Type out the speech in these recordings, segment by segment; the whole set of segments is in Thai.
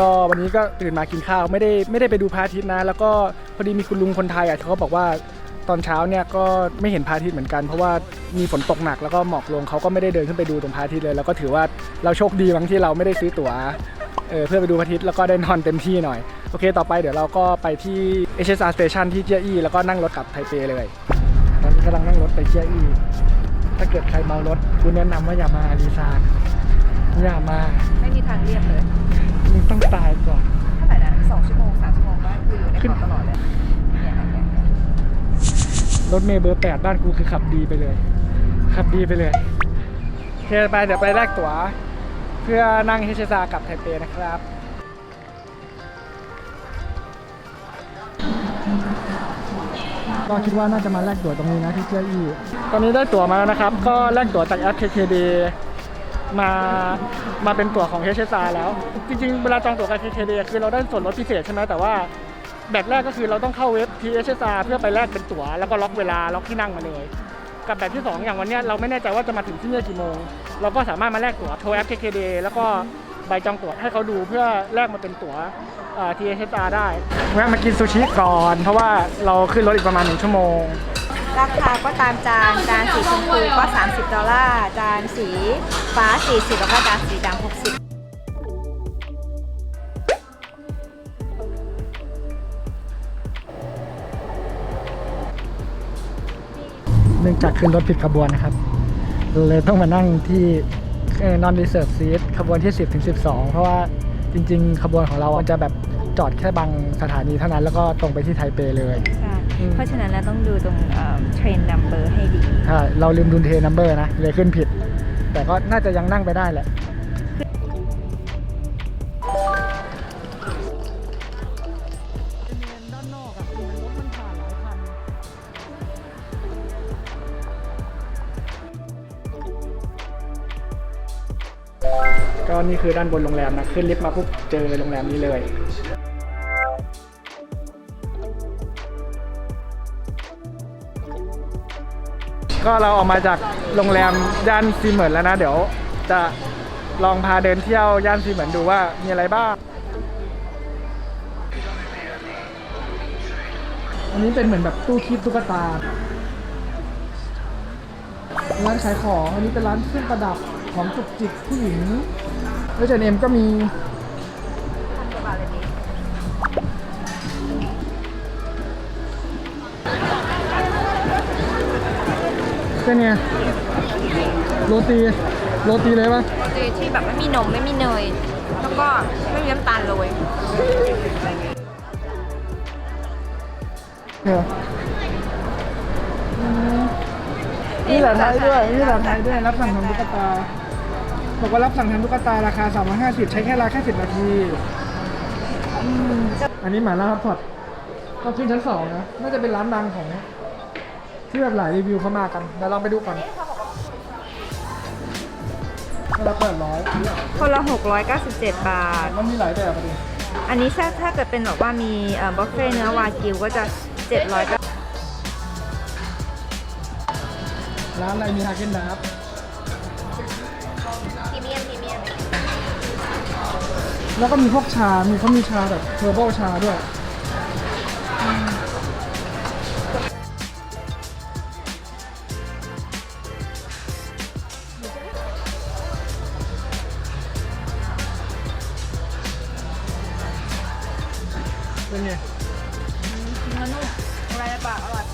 ก็วันนี้ก็ตื่นมากินข้าวไม่ได้ไม่ได้ไปดูพระอาทิตย์นะ แล้วก็พอดีมีคุณลุงคนไทยอะเขาก็บอกว่าตอนเช้าเนี่ยก็ไม่เห็นพระอาทิตย์เหมือนกัน เพราะว่ามีฝนตกหนักแล้วก็หมอกลงเขาก็ไม่ได้เดินขึ้นไปดูตรงพระอาทิตย์เลย แล้วก็ถือว่าเราโชคดีบางที่เราไม่ได้ซื้อตั๋วเออเพื่อไปดูพระอาทิตย์แล้วก็ได้นอนเต็มที่หน่อย โอเค ต่อไปเดี๋ยวเราก็ไปที่ HSR Station ที่เจียอี้แล้วก็นั่งรถกลับไทเปเลยตอนนี้กำลังนั่งรถไปเจียอี้ถ้าเกิดใครเมารถกูแนะนำว่าอย่ามาลีซานอย่ามาไม่มีทางเรียบเลย มึงต้องตายก่อน เท่าไหร่นะสองชั่วโมงสามชั่วโมงบ้านคืออยู่ในเขาตลอดเลยเนี่ยเนี่ยเนี่ยรถเมย์เบอร์แปดบ้านกูคือขับดีไปเลย ขับดีไปเลยโอเคไปเดี๋ยวไปแลกตั๋ว เพื่อนั่งเฮชซากลับไทเปนะครับ ก็คิดว่าน่าจะมาแลกตั๋วตรงนี้นะที่เจียอีตอนนี้ได้ตั๋วมาแล้วนะครับ ก็แลกตั๋วจากแอป KKD มามาเป็นตั๋วของ HSR แล้ว จริงๆ เวลาจองตั๋วกับ KKD คือเราได้ส่วนลดพิเศษใช่ไหมแต่ว่าแบบแรกก็คือเราต้องเข้าเว็บ THSR เพื่อไปแลกเป็นตั๋วแล้วก็ล็อกเวลาล็อกที่นั่งมาเลย กับแบบที่ 2 อย่างวันเนี้ยเราไม่แน่ใจว่าจะมาถึงที่นี่กี่โมง เราก็สามารถมาแลกตั๋วโทรแอป KKD แล้วก็ใบจองตั๋วให้เขาดูเพื่อแลกมาเป็นตั๋วเอ่อ THSR ได้แวะมากินซูชิก่อน เพราะว่าเราขึ้นรถอีกประมาณหนึ่งชั่วโมงราคาก็ตามจานจานสีชมพูก็ 30 ดอลลาร์จานสี ฟ้า 40 แล้วก็จานสีดำ60เนื่องจากขึ้นรถผิดขบวนนะครับ เลยต้องมานั่งที่นอนรีเซิร์ฟซีทขบวนที่ 10ถึง12 เพราะว่าจริง ๆ ขบวนของเรามันจะแบบจอดแค่บางสถานีเท่านั้นแล้วก็ตรงไปที่ไทเปเลยใช่อืมเพราะฉะนั้นเราต้องดูตรงเทรนนัมเบอร์ให้ดีใช่เราลืมดูเทนัมเบอร์นะ เลยขึ้นผิด แต่ก็น่าจะยังนั่งไปได้แหละก็นี่คือด้านบนโรงแรมนะ ขึ้นลิฟต์มาปุ๊บเจอโรงแรมนี้เลย ก็เราออกมาจากโรงแรมย่านซีเหมินแล้วนะ เดี๋ยวจะลองพาเดินเที่ยวย่านซีเหมินดูว่ามีอะไรบ้างอันนี้เป็นเหมือนแบบตู้คีบตุ๊กตา ร้านขายของ อันนี้เป็นร้านเครื่องประดับของจุกจิกผู้หญิงแล้วเจนเอ็มก็มี เป็นไงโรตีโรตีเลยปะโรตีที่แบบไม่มีนมไม่มีเนย แล้วก็ไม่มีน้ำตาลโรยเอออืมนี่แหละไทยด้วยนี่แหละไทยด้วย รับสั่งทำตุ๊กตา บอกว่ารับสั่งทำตุ๊กตาราคา 350 ใช้แค่ราแค่10นาทีอืมอันนี้หมาล่าฮอตพอตก็ขึ้นชั้นสองนะ น่าจะเป็นร้านดังของ ที่แบบหลายรีวิวเข้ามากันเดี๋ยวลองไปดูก่อนเราเปิดร้อยคนละ 697 บาท มันมีหลายแบบอะดิอันนี้ถ้าถ้าเกิดเป็นแบบว่ามีเอ่อบุฟเฟ่ต์เนื้อวากิวก็จะ700ก็ร้านอะไรมีฮาเก้นดับพรีเมียมพรีเมียมแล้วก็มีพวกชา มีเขามีชาแบบเทอร์โบชาด้วย เป็นไงเนื้อนุ่มอะไรในปากอร่อย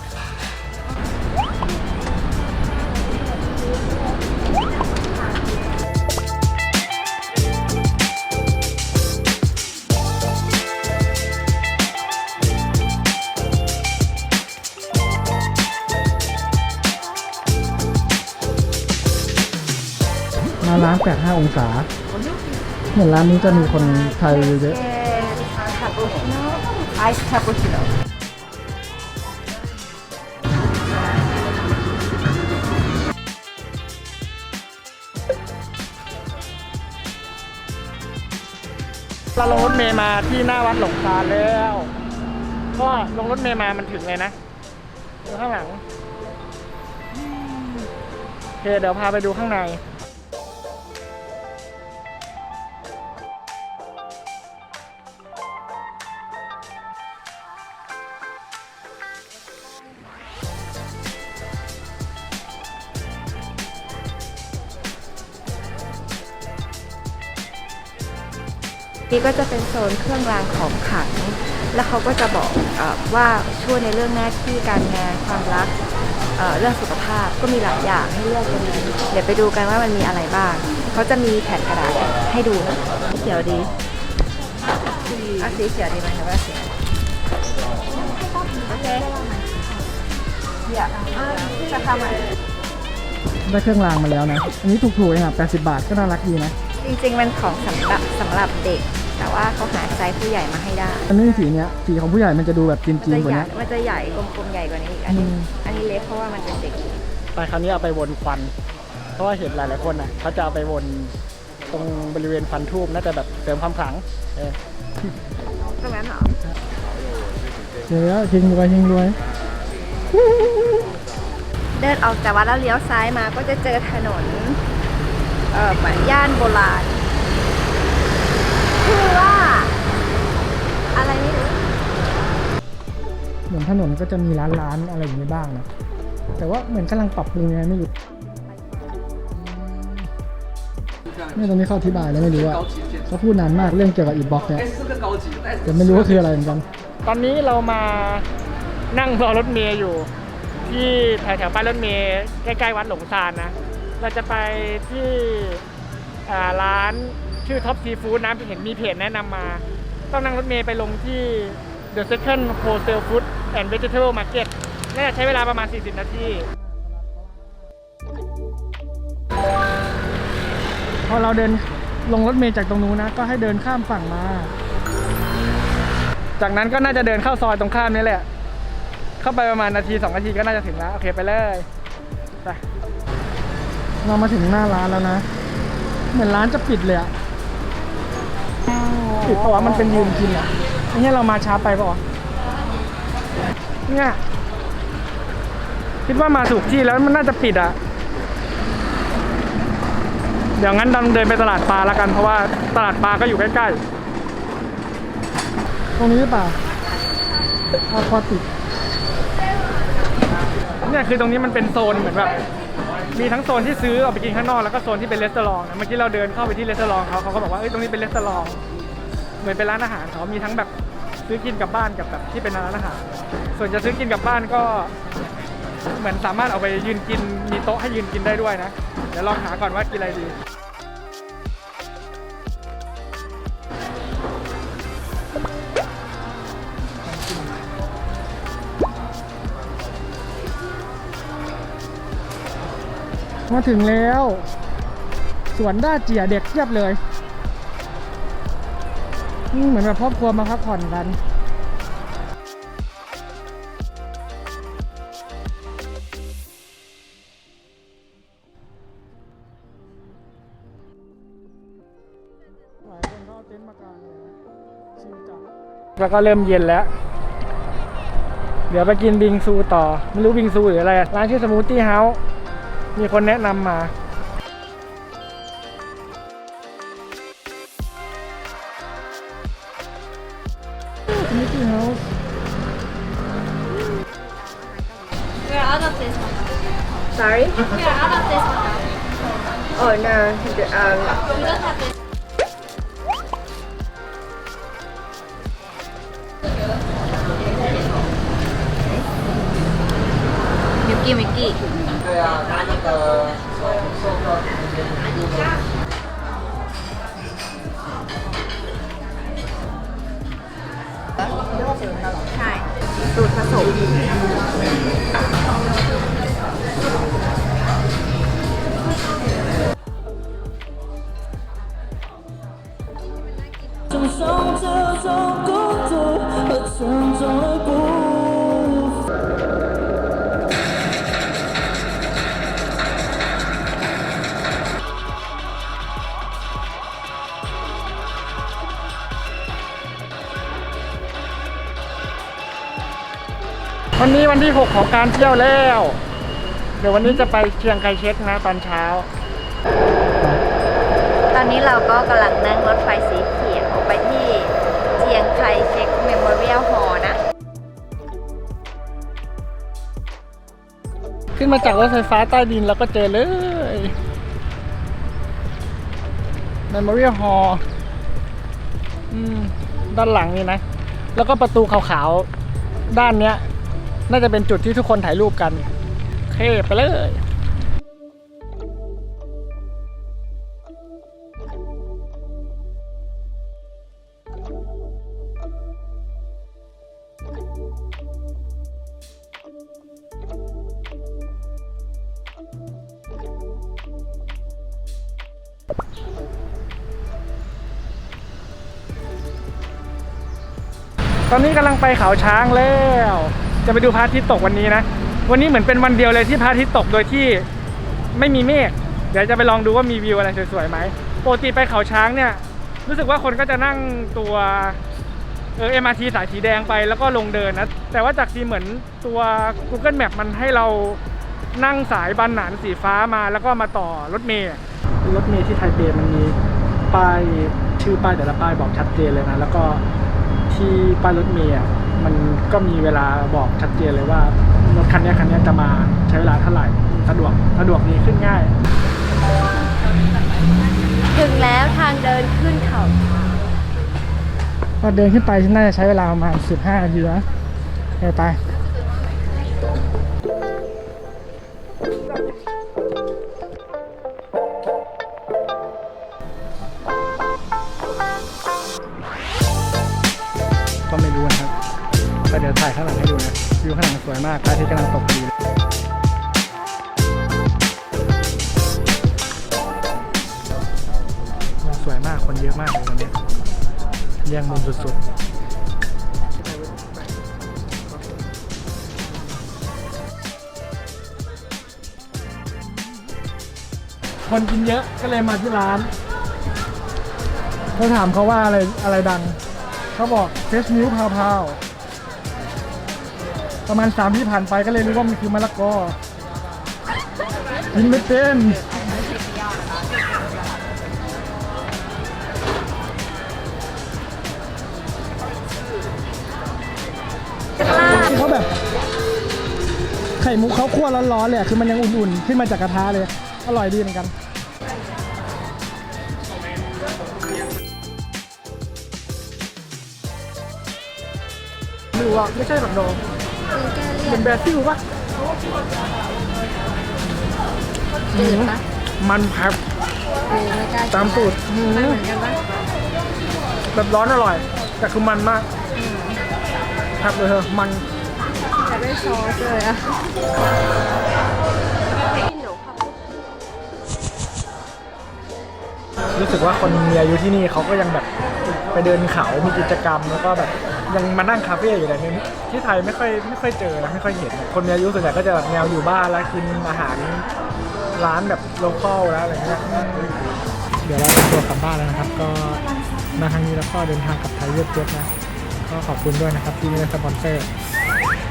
มาร้าน85องศา เห็นร้านนี้จะมีคนไทยเยอะคาปูชิโน่ ไอซ์คาปูชิโน่เราลงรถเมย์มาที่หน้าวัดหลงซานแล้ว ก็ลงรถเมย์มามันถึงเลยนะดูข้างหลังโอเคเดี๋ยวพาไปดูข้างใน นี่ก็จะเป็นโซนเครื่องรางของขลัง แล้วเขาก็จะบอกอว่าช่วยในเรื่องหน้าที่การงานความรักเเรื่องสุขภาพก็มีหลายอย่างให้เลือกกันเลยเดี๋ยวไปดูกันว่ามันมีอะไรบ้าง เขาจะมีแผ่นกระดาษให้ดูนะเขียวดีอะสีเขียวดีไหมคะว่าสีโอเคเดี๋ยวจะทำอะไรได้เครื่องรางมาแล้วนะ อันนี้ถูกๆเองอะ80 บาทก็น่ารักดีนะ จริงๆมันของสำหรับสำหรับเด็ก แต่ว่าเขาหาไซส์ผู้ใหญ่มาให้ได้อันนี้สีเนี้ยสีของผู้ใหญ่มันจะดูแบบจีมันนจะๆกว่าใหญ่นี้ มันจะใหญ่กลมๆใหญ่กว่านี้อีกอันนี้อืม อันนี้เล็กเพราะว่ามันเป็นเด็ก ไปคราวนี้เอาไปวนควัน เพราะว่าเห็นหลายๆคนอะเขาจะเอาไปวนตรงบริเวณฟันทูบน่าจะแบบเสริมความขลังเออตรงนั้นเหรอเดี๋ยวชิงรวยชิงรวยเดินออกจากวัดแล้วเลี้ยวซ้ายมาก็จะเจอถนน เอ่อเหมือนย่านโบราณชื่อว่า อะไรไม่รู้เหมือนถนนก็จะมีร้านร้านๆอะไรอย่างนี้บ้างนะ แต่ว่าเหมือนกำลังปรับปรุงยังไงไม่รู้เนี่ยตรงนี้เขาอธิบายแล้วไม่รู้ว่าเขาพูดนานมากเรื่องเกี่ยวกับอีบ็อกเนี่ยแต่ไม่รู้ว่าคืออะไรเหมือนกัน ตอนนี้เรามานั่งรอรถเมย์อยู่ ที่แถวแถวๆป้ายรถเมย์ใกล้ๆวัดหลงซานนะ เราจะไปที่ร้านชื่อท็อปซีฟู้ดนะเห็นมีเพจแนะนำมา ต้องนั่งรถเมย์ไปลงที่ The Second Wholesale Food and Vegetable Market น่าจะใช้เวลาประมาณ 40 นาทีพอเราเดินลงรถเมย์จากตรงนู้นนะ ก็ให้เดินข้ามฝั่งมา จากนั้นก็น่าจะเดินเข้าซอยตรงข้ามนี่แหละ เข้าไปประมาณนาทีสองนาทีก็น่าจะถึงแล้ว โอเคไปเลยไป เรามาถึงหน้าร้านแล้วนะ เหมือนร้านจะปิดเลยอะปิดเพราะว่ามันเป็นยืนกินอะไม่ใช่เรามาช้าไปเปล่าวะเนี่ยคิดว่ามาถูกที่แล้วมันน่าจะปิดอะเดี๋ยวงั้นเราเดินไปตลาดปลาแล้วกันเพราะว่าตลาดปลาก็อยู่ใกล้ๆ ตรงนี้หรือเปล่าพอพอติดเนี่ยคือตรงนี้มันเป็นโซนเหมือนแบบ มีทั้งโซนที่ซื้อเอาไปกินข้างนอกแล้วก็โซนที่เป็นรีสอร์ทนะเมื่อกี้เราเดินเข้าไปที่รีสอร์ทเขาเขาก็บอกว่าเอ้ยตรงนี้เป็นรีสอร์ทเหมือนเป็นร้านอาหารเขามีทั้งแบบซื้อกินกลับบ้านกับแบบที่เป็นร้านอาหาร ส่วนจะซื้อกินกลับบ้านก็ เหมือนสามารถเอาไปยืนกินมีโต๊ะให้ยืนกินได้ด้วยนะเดี๋ยวลองหาก่อนว่ากินอะไรดี มาถึงแล้ว สวนด้าเจียเด็กเทียบเลยเหมือนแบบครอบครัวมาพักผ่อนกันแล้วก็เริ่มเย็นแล้ว เดี๋ยวไปกินบิงซูต่อ ไม่รู้บิงซูหรืออะไร ร้านชื่อสมูทตี้เฮาส์ มีคนแนะนำมาสมูทตี้เฮาส์ We are out of this one. sorry We are out of this one. oh no the, um, We don't have this. มิกกี้มิกกี้ ใช่ สูตรผสม 承受这种孤独和沉重的步 วันนี้วันที่ 6 ของการเที่ยวแล้ว เดี๋ยววันนี้จะไปเชียงไคเช็คนะตอนเช้า ตอนนี้เราก็กำลังนั่งรถไฟสีเขียวไปที่เจียงไคเช็คเมมโมเรียลฮอลนะ ขึ้นมาจากรถไฟฟ้าใต้ดินแล้วก็เจอเลย Memorial Hall อืมด้านหลังนี่นะ แล้วก็ประตูขาวๆ ด้านเนี้ย น่าจะเป็นจุดที่ทุกคนถ่ายรูปกันโอเคไปเลยตอนนี้กำลังไปเขาช้างแล้ว จะไปดูพระอาทิตย์ตกวันนี้นะ วันนี้เหมือนเป็นวันเดียวเลยที่พระอาทิตย์ตกโดยที่ไม่มีเมฆ เดี๋ยวจะไปลองดูว่ามีวิวอะไรสวยๆไหมปกติไปเขาช้างเนี่ย รู้สึกว่าคนก็จะนั่งตัวเออ MRT สายสีแดงไปแล้วก็ลงเดินนะ แต่ว่าจากทีเหมือนตัว Google Map มันให้เรานั่งสายบันหนานสีฟ้ามาแล้วก็มาต่อรถเมล์รถเมล์ที่ไทเปมันมีป้ายชื่อป้ายแต่ละป้ายบอกชัดเจนเลยนะ แล้วก็ที่ป้ายรถเมล์ มันก็มีเวลาบอกชัดเจนเลยว่ารถคันเนี้ยคันเนี้ยจะมาใช้เวลาเท่าไหร่สะดวกสะดวกดีขึ้นง่าย ถึงแล้วทางเดินขึ้นเขาพอเดินขึ้นไปน่าจะใช้เวลาประมาณ15นาทีนะไปไป หลังให้ดูนะ วิวข้างหลังสวยมากพระอาทิตย์กำลังตกดีสวยมากคนเยอะมากเลยวันนี้แย่งมุมสุดๆคนกินเยอะก็เลยมาที่ร้านเขาถามเขาว่าอะไรอะไรดัง เขาบอกเฟสมิวพาวพา ประมาณสามที่ผ่านไปก็เลยรู้ว่ามันคือมะละกอกินไม่เป็นเขาแบบ ไข่มุกเขาคั่วร้อนๆเลยอะคือมันยังอุ่นๆ ขึ้นมาจากกระทะเลย อร่อยดีเหมือนกันไม่รู้อะไม่ใช่ผักดอง เป็นแบซิลปะจืดปะมันผักเออไม่กล้าตามสูตรอืมมันเหมือนกันปะแบบร้อนอร่อย แต่คือมันมากผักเลยเถอะมันอยากได้ซอสเลยอะรู้สึกว่าคนมีอายุที่นี่เขาก็ยังแบบไปเดินเขา มีกิจกรรมแล้วก็แบบ ยังมานั่งคาเฟ่อยู่เลยเนี่ยที่ไทยไม่ค่อยไม่ค่อยเจอนะไม่ค่อยเห็น คนมีอายุส่วนใหญ่ก็จะแบบแนวอยู่บ้านแล้วกินอาหารร้านแบบโลคอลแล้วอะไรเงี้ยเดี๋ยวเราจะตัวกลับบ้านแล้วนะครับ ก็มาครั้งนี้แล้วก็เดินทางกับไทยเวียดเจ็ตนะ ก็ขอบคุณด้วยนะครับที่ไม่ได้สปอนเซอร์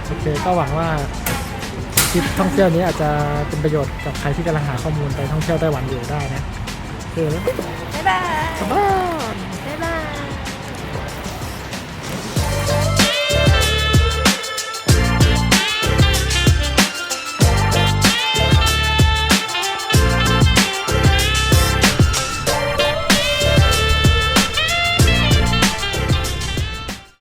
โอเคก็หวังว่าทริปท่องเที่ยวนี้อาจจะเป็นประโยชน์กับใครที่กำลังหาข้อมูลไปท่องเที่ยวไต้หวันอยู่ได้นะโอเคแล้วบ๊ายบายบ๊ายบาย